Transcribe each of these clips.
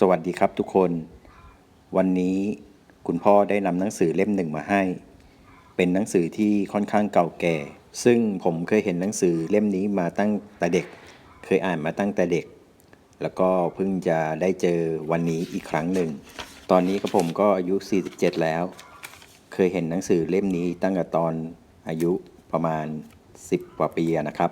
สวัสดีครับทุกคน วันนี้คุณพ่อได้นำหนังสือเล่มหนึ่งมาให้ เป็นหนังสือที่ค่อนข้างเก่าแก่ ซึ่งผมเคยเห็นหนังสือเล่มนี้มาตั้งแต่เด็ก เคยอ่านมาตั้งแต่เด็ก แล้วก็เพิ่งจะได้เจอวันนี้อีกครั้งหนึ่ง ตอนนี้ก็ผมก็อายุ 47 แล้ว เคยเห็นหนังสือเล่มนี้ตั้งแต่ตอนอายุประมาณ 10 กว่าปีนะครับ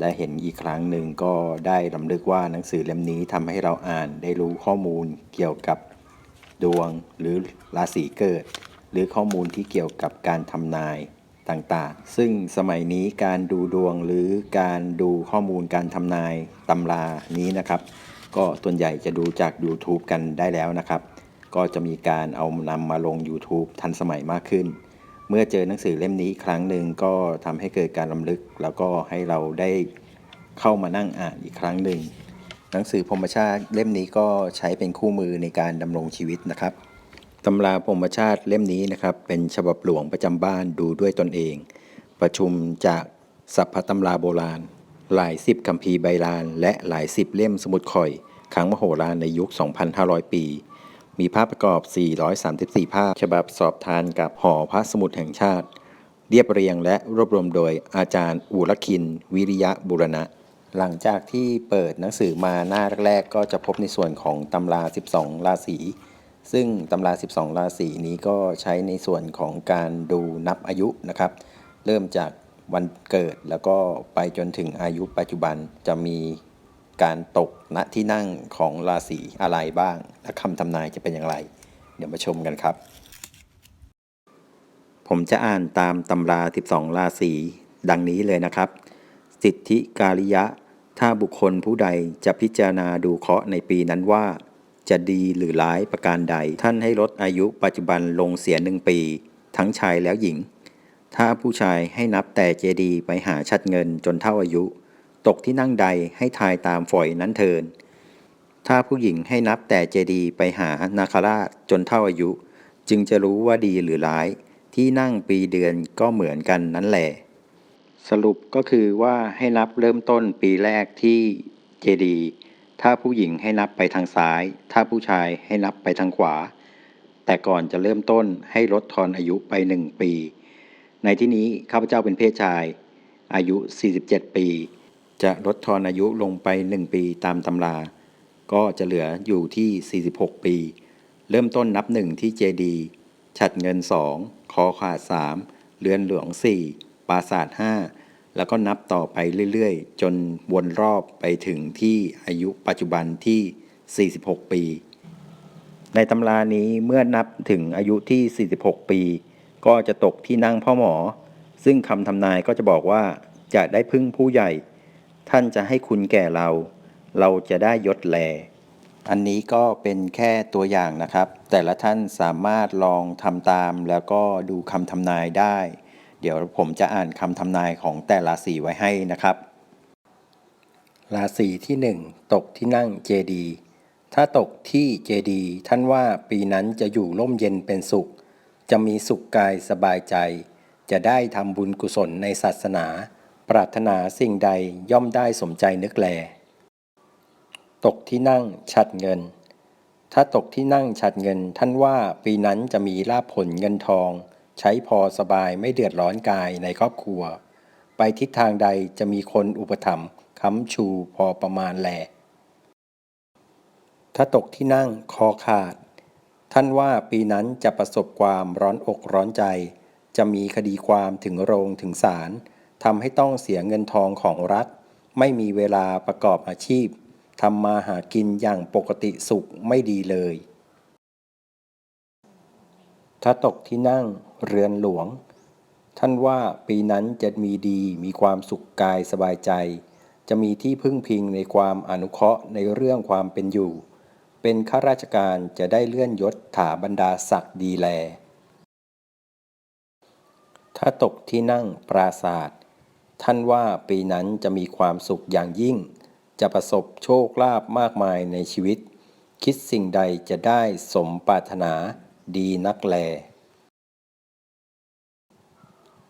ได้เห็นอีกครั้งหนึ่งก็ได้ลำลึกว่าหนังสือเล่มนี้ทำให้เราอ่านได้รู้ข้อมูลเกี่ยวกับดวงหรือราศีเกิด หรือข้อมูลที่เกี่ยวกับการทำนายต่างๆ ซึ่งสมัยนี้การดูดวงหรือการดูข้อมูลการทำนายตำรานี้นะครับ ก็ส่วนใหญ่จะดูจาก YouTube กันได้แล้วนะครับ ก็จะมีการเอานำมาลง YouTube ทันสมัยมากขึ้น เมื่อเจอหนังสือเล่มนี้อีกครั้งหนึ่งก็ทำให้เกิดการลำลึก แล้วก็ให้เราได้เข้ามานั่งอ่านอีกครั้งหนึ่ง หนังสือพรหมชาติเล่มนี้ก็ใช้เป็นคู่มือในการดำรงชีวิตนะครับตำราพรหมชาติเล่มนี้นะครับ เป็นฉบับหลวงประจำบ้านดูด้วยตนเอง ประชุมจากสัพพตำราโบราณ หลายสิบคัมภีร์ใบลาน และหลายสิบเล่มสมุดข่อย ครั้งมโหฬารในยุค 2,500 ปี มีภาพประกอบ 434 ภาพ ฉบับสอบทานกับหอพระสมุดแห่งชาติ เรียบเรียงและรวบรวมโดยอาจารย์อุรคิน วิริยะบุรณะ หลังจากที่เปิดหนังสือมาหน้าแรกๆ ก็จะพบในส่วนของตำรา 12 ราศี ซึ่งตำรา 12 ราศีนี้ก็ใช้ในส่วนของการดูนับอายุนะครับ เริ่มจากวันเกิดแล้วก็ไปจนถึงอายุปัจจุบันจะมี การตกณที่นั่งของราศีอะไรบ้าง และคำทำนายจะเป็นอย่างไร เดี๋ยวมาชมกันครับ ผมจะอ่านตามตำรา 12 ราศีดังนี้เลยนะครับ สิทธิการิยะ ถ้าบุคคลผู้ใดจะพิจารณาดูเคราะห์ในปีนั้นว่า จะดีหรือร้ายประการใด ท่านให้ลดอายุปัจจุบันลงเสียหนึ่งปี ทั้งชายแล้วหญิง ถ้าผู้ชายให้นับแต่เจดีไปหาชัดเงินจนเท่าอายุ ตกที่นั่งใดให้ทายตามฝอยนั้นเทิน ถ้าผู้หญิงให้นับแต่เจดีไปหานาคราชจนเท่าอายุ จึงจะรู้ว่าดีหรือร้าย ที่นั่งปีเดือนก็เหมือนกันนั่นแหละ สรุปก็คือว่าให้นับเริ่มต้นปีแรกที่เจดีถ้าผู้หญิงให้นับไปทางซ้าย ถ้าผู้ชายให้นับไปทางขวา แต่ก่อนจะเริ่มต้นให้ลดทอนอายุไปหนึ่งปี ในที่นี้ข้าพเจ้าเป็นเพศชาย อายุ 47 ปี จะลดทอนอายุลงไป 1 ปีตามตำรา ก็จะเหลืออยู่ที่ 46 ปี เริ่มต้นนับ1ที่เจดี ฉัดเงิน 2 คอขาด 3 เรือนหลวง 4 ปราสาท 5 แล้วก็นับต่อไปเรื่อยๆ จนวนรอบไปถึงที่อายุปัจจุบันที่ 46 ปี ในตำรานี้เมื่อนับถึงอายุที่ 46 ปี ก็จะตกที่นั่งพ่อหมอ ซึ่งคำทำนายก็จะบอกว่าจะได้พึ่งผู้ใหญ่ ท่านจะให้คุณแก่เรา เราจะได้ยศแล อันนี้ก็เป็นแค่ตัวอย่างนะครับ แต่ละท่านสามารถลองทำตามแล้วก็ดูคำทำนายได้ เดี๋ยวผมจะอ่านคำทำนายของแต่ละสีไว้ให้นะครับ ราศีที่ 1 ตกที่นั่งเจดีถ้าตกที่เจดีท่านว่าปีนั้นจะอยู่ร่มเย็นเป็นสุข จะมีสุขกายสบายใจ จะได้ทำบุญกุศลในศาสนา ปรารถนาสิ่งใดย่อมได้สมใจนึกแล ตกที่นั่งฉัดเงิน ถ้าตกที่นั่งฉัดเงิน ท่านว่าปีนั้นจะมีลาภผลเงินทอง ใช้พอสบายไม่เดือดร้อนกายในครอบครัว ไปทิศทางใดจะมีคนอุปถัมภ์ค้ำชูพอประมาณแหลถ้าตกที่นั่งคอขาด ท่านว่าปีนั้นจะประสบความร้อนอกร้อนใจ จะมีคดีความถึงโรงถึงศาล ทำให้ต้องเสียเงินทองของรัฐ ไม่มีเวลาประกอบอาชีพทำมาหากินอย่างปกติสุขไม่ดีเลย ถ้าตกที่นั่งเรือนหลวง ท่านว่าปีนั้นจะมีดีมีความสุขกายสบายใจ จะมีที่พึ่งพิงในความอนุเคราะห์ในเรื่องความเป็นอยู่ เป็นข้าราชการจะได้เลื่อนยศถาบรรดาศักดิ์ดีแล ถ้าตกที่นั่งปราศาสตร์ ท่านว่าปีนั้นจะมีความสุขอย่างยิ่ง จะประสบโชคลาภมากมายในชีวิต คิดสิ่งใดจะได้สมปรารถนาดีนักแล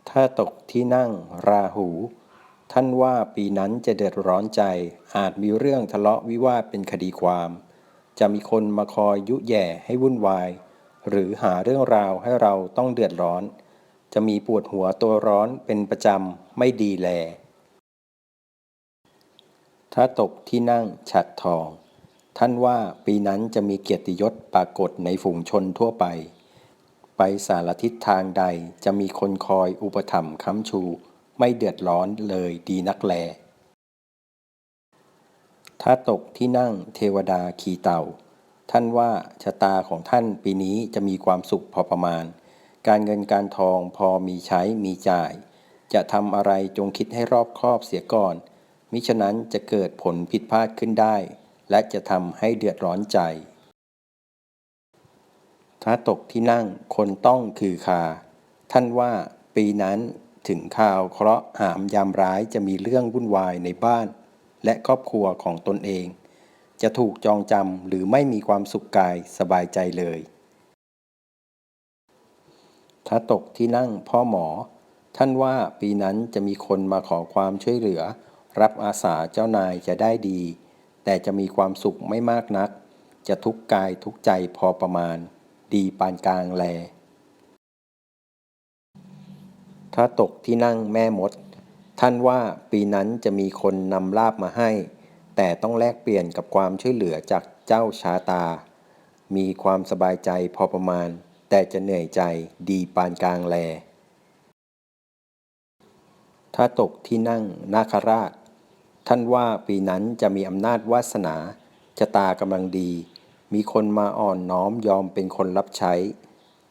ถ้าตกที่นั่งราหู ท่านว่าปีนั้นจะเดือดร้อนใจ อาจมีเรื่องทะเลาะวิวาทเป็นคดีความ จะมีคนมาคอยยุแย่ให้วุ่นวาย หรือหาเรื่องราวให้เราต้องเดือดร้อน จะมีปวดหัวตัวร้อนเป็นประจำไม่ดีแล ถ้าตกที่นั่งฉัดทอง ท่านว่าปีนั้นจะมีเกียรติยศปรากฏในฝูงชนทั่วไป ไปสารทิศทางใดจะมีคนคอยอุปถัมภ์ค้ำชู ไม่เดือดร้อนเลยดีนักแล ถ้าตกที่นั่งเทวดาขี่เต่า ท่านว่าชะตาของท่านปีนี้จะมีความสุขพอประมาณ การเงินการทองพอมีใช้มีจ่าย จะทำอะไรจงคิดให้รอบคอบเสียก่อน มิฉะนั้นจะเกิดผลผิดพลาดขึ้นได้ และจะทำให้เดือดร้อนใจ ถ้าตกที่นั่งคนต้องคือคา ท่านว่าปีนั้นถึงข่าวเคราะห์หามยามร้ายจะมีเรื่องวุ่นวายในบ้าน และครอบครัวของตนเอง จะถูกจองจำหรือไม่มีความสุขกายสบายใจเลย ถ้าตกที่นั่งพ่อหมอ ท่านว่าปีนั้นจะมีคนมาขอความช่วยเหลือ รับอาสาเจ้านายจะได้ดี แต่จะมีความสุขไม่มากนัก จะทุกข์กายทุกใจพอประมาณ ดีปานกลางแล ถ้าตกที่นั่งแม่มด ท่านว่าปีนั้นจะมีคนนำลาบมาให้ แต่ต้องแลกเปลี่ยนกับความช่วยเหลือจากเจ้าชาตา มีความสบายใจพอประมาณ แต่จะเหนื่อยใจดีปานกลางแล ถ้าตกที่นั่งนาคราช ท่านว่าปีนั้นจะมีอำนาจวาสนาชะตากำลังดี มีคนมาอ่อนน้อมยอมเป็นคนรับใช้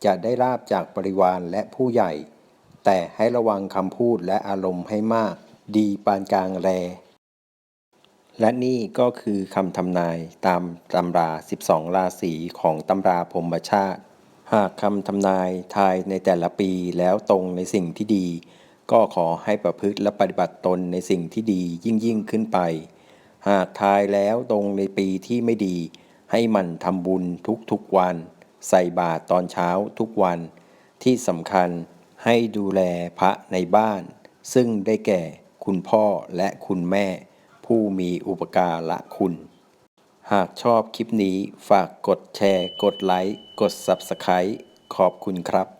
จะได้ลาบจากบริวารและผู้ใหญ่ แต่ให้ระวังคำพูดและอารมณ์ให้มาก ดีปานกลางแล และนี่ก็คือคำทำนายตามตำรา 12 ราศีของตำราพรมชาติ หากคำทำนายทายในแต่ละปีแล้วตรงในสิ่งที่ดี ก็ขอให้ประพฤติและปฏิบัติตนในสิ่งที่ดียิ่งยิ่งขึ้นไป หากทายแล้วตรงในปีที่ไม่ดี ให้มันทำบุญทุกๆวัน ใส่บาตรตอนเช้าทุกวัน ที่สำคัญให้ดูแลพระในบ้าน ซึ่งได้แก่คุณพ่อและคุณแม่ ผู้มีอุปการะคุณ หากชอบคลิปนี้ฝากกดแชร์ กดไลค์ กด Subscribe ขอบคุณครับ